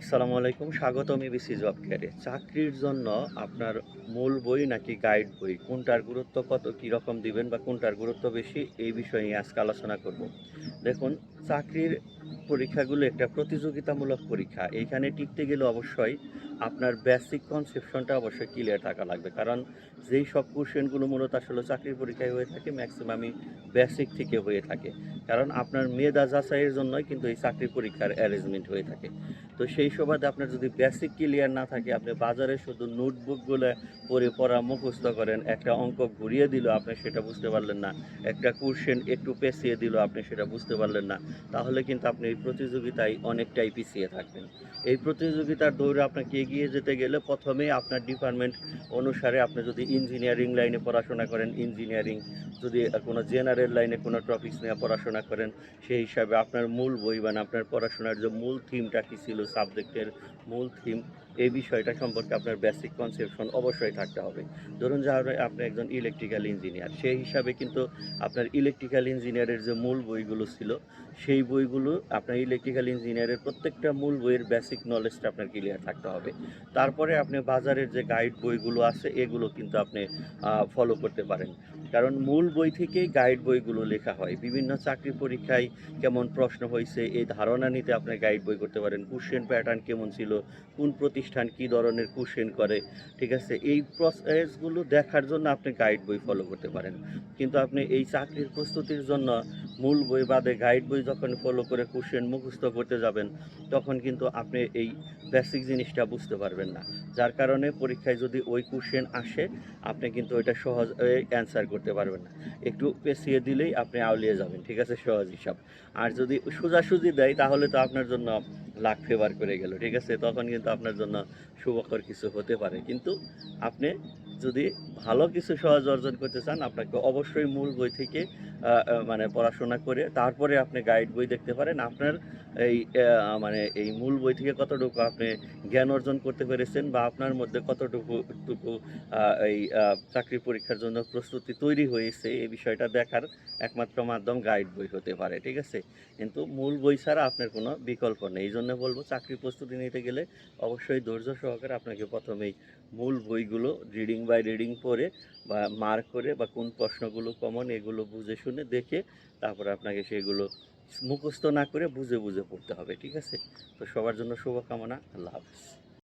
আসসালামু আলাইকুম, স্বাগতম এবিসি জব কেয়ারে চাকরির জন্য আপনার মূল বই নাকি গাইড বই? কোনটার গুরুত্ব কত, কী রকম দিবেন বা কোনটার গুরুত্ব বেশি, এই বিষয়ে নিয়ে আজকে আলোচনা করব। দেখুন, চাকরির পরীক্ষাগুলো একটা প্রতিযোগিতামূলক পরীক্ষা। এইখানে টিকতে গেলে অবশ্যই আপনার বেসিক কনসেপশনটা অবশ্যই ক্লিয়ার থাকা লাগবে। কারণ যেই সব কোশ্চেনগুলো মূলত আসলে চাকরির পরীক্ষায় হয়ে থাকে ম্যাক্সিমামই বেসিক থেকে হয়ে থাকে। কারণ আপনার মেধা যাচাইয়ের জন্যই কিন্তু এই চাকরি পরীক্ষার অ্যারেঞ্জমেন্ট হয়ে থাকে। তো সেই সুবাদে আপনার যদি বেসিক ক্লিয়ার না থাকে, আপনি বাজারে শুধু নোটবুকগুলো পড়ে পড়া মুখস্থ করেন, একটা অঙ্ক ঘুরিয়ে দিল, আপনি সেটা বুঝতে পারলেন না। একটা কোশ্চেন একটু পেঁচিয়ে দিল, আপনি সেটা বুঝতে পারলেন না। তাহলে কিন্তু আপনি এই প্রতিযোগিতায় অনেকটাই পিছিয়ে থাকবেন। এই প্রতিযোগিতার দৌড়ে আপনাকে এগিয়ে যেতে গেলে প্রথমে আপনার ডিপার্টমেন্ট অনুসারে আপনি যদি ইঞ্জিনিয়ারিং লাইনে পড়াশোনা করেন ইঞ্জিনিয়ারিং যদি কোনো জেনারেল লাইনে কোনো টপিকস নিয়ে পড়াশোনা করেন, সেই হিসাবে আপনার মূল বই মানে আপনার পড়াশোনার যে মূল থিমটা কী ছিল সাবজেক্টের মূল থিম এই বিষয়টা সম্পর্কে আপনার বেসিক কনসেপশন অবশ্যই থাকতে হবে। ধরুন যা আপনি একজন ইলেকট্রিক্যাল ইঞ্জিনিয়ার সেই হিসাবে কিন্তু আপনার ইলেকট্রিক্যাল ইঞ্জিনিয়ারের যে মূল বইগুলো ছিল, সেই বইগুলো আপনার ইলেকট্রিক্যাল ইঞ্জিনিয়ারের প্রত্যেকটা মূল বইয়ের বেসিক নলেজটা আপনার ক্লিয়ার থাকতে হবে। তারপরে আপনি বাজারের যে গাইড বইগুলো আছে, এগুলো কিন্তু আপনি ফলো করতে পারেন। কারণ মূল বই থেকেই গাইড বইগুলো লেখা হয়। বিভিন্ন চাকরি পরীক্ষায় কেমন প্রশ্ন হয়েছে এই ধারণা নিতে আপনি গাইড বই করতে পারেন। কোশ্চেন প্যাটার্ন কেমন ছিল? কোন প্রতিষ্ঠান কি ধরনের কোশ্চেন করে? ঠিক আছে? এই প্রসেসগুলো দেখার জন্য আপনি গাইড বই ফলো করতে পারেন। কিন্তু আপনি এই চাকরির প্রস্তুতির জন্য মূল বই বাদে গাইড বই যখন ফলো করে কোশ্চেন মুখস্থ করতে যাবেন, তখন কিন্তু আপনি এই বেসিক জিনিসটা বুঝতে পারবেন না। যার কারণে পরীক্ষায় যদি ওই কোশ্চেন আসে, আপনি কিন্তু ওইটা সহজ অ্যান্সার করতে পারবেন না। একটু পেছিয়ে দিলেই আপনি আউলিয়ে যাবেন, ঠিক আছে? সহজ হিসাব। আর যদি সোজাসুজি দেয়, তাহলে তো আপনার জন্য লাখ ফেভার করে গেল, ঠিক আছে? তখন কিন্তু আপনার জন্য শুভকর কিছু হতে পারে। কিন্তু আপনি যদি ভালো কিছু সহজ অর্জন করতে চান, আপনাকে অবশ্যই মূল বই থেকে মানে পড়াশোনা করে তারপরে আপনি গাইড বই দেখতে পারেন। আপনার এই মানে এই মূল বই থেকে কতটুকু আপনি জ্ঞান অর্জন করতে পেরেছেন বা আপনার মধ্যে কতটুকু, টুকু এই চাকরি পরীক্ষার জন্য প্রস্তুতি তৈরি হয়েছে এই বিষয়টা দেখার একমাত্র মাধ্যম গাইড বই হতে পারে, ঠিক আছে? কিন্তু মূল বই ছাড়া আপনার কোনো বিকল্প নেই। এই জন্য বলব, চাকরি প্রস্তুতি নিতে গেলে অবশ্যই ধৈর্য সহকারে আপনাকে প্রথমেই মূল বইগুলো রিডিং বাই রিডিং পড়ে বা মার্ক করে বা কোন প্রশ্নগুলো কমন এগুলো বুঝে শুনে দেখে তারপরে আপনাকে সেগুলো মুখস্থ না করে বুঝে বুঝে পড়তে হবে, ঠিক আছে? তো সবার জন্য শুভকামনা, আল্লাহ হাফিজ।